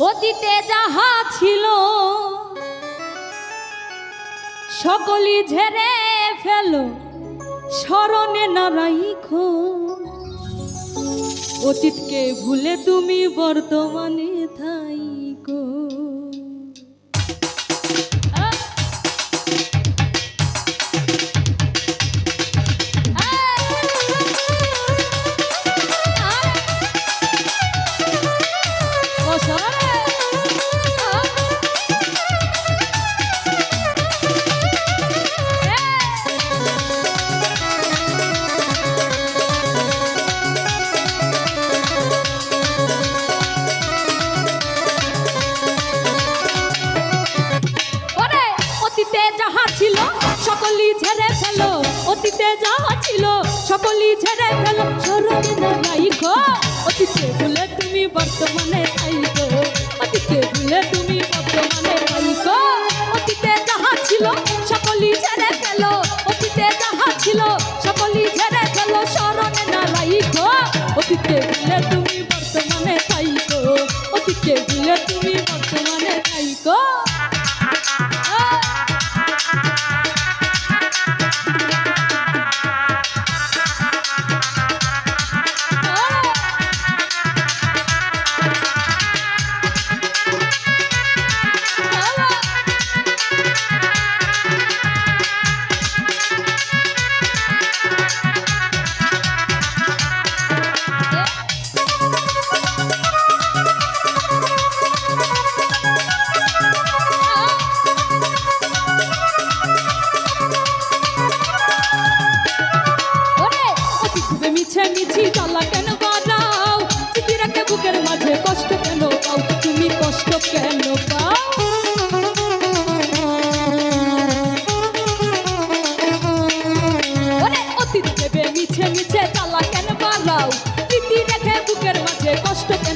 অতীতে যাহা ছিল সকলি ঝেড়ে ফেল। স্মরণে নারাইখ অতীতকে ভুলে তুমি বর্তমানে থাইকো যাহা ছিল, সকলই ঝেড়ে ফেলো। অতীতে যাহা ছিল, সকলই ঝেড়ে ফেলো। স্মরণে না অতীতে ভুলে তুমি বর্তমানে আইকো অতীতে ভুলে তুমি বর্তমানে আইকো অতীতে যাহা ছিল, সকলই ঝেড়ে ফেলো। অতীতে যাহা ছিল, সকলই ঝেড়ে ফেলো। স্মরণে না রাইখো অতীতে ভুলে তুমি বর্তমানে থাইকো অতীতে ভুলে তুমি বর্তমানে থাইকো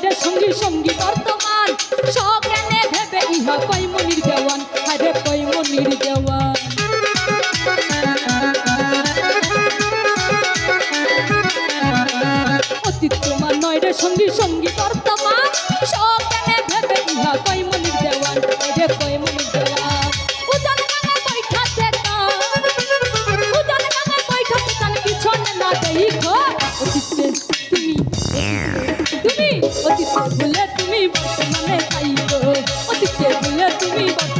হায়রে সঙ্গী সঙ্গী বর্তমান? সজ্ঞানে ভেবে ইহা কই মনির দেওয়ান। হায়রে কই মনির দেওয়ান। অতীত তোমার নয় রে সঙ্গী সঙ্গী বর্তমান। সজ্ঞানে ভেবে ইহা কই মনির দেওয়ান। হায়রে কই মনির দেওয়ান উজান কানে বৈঠাতে তান Yeah, to.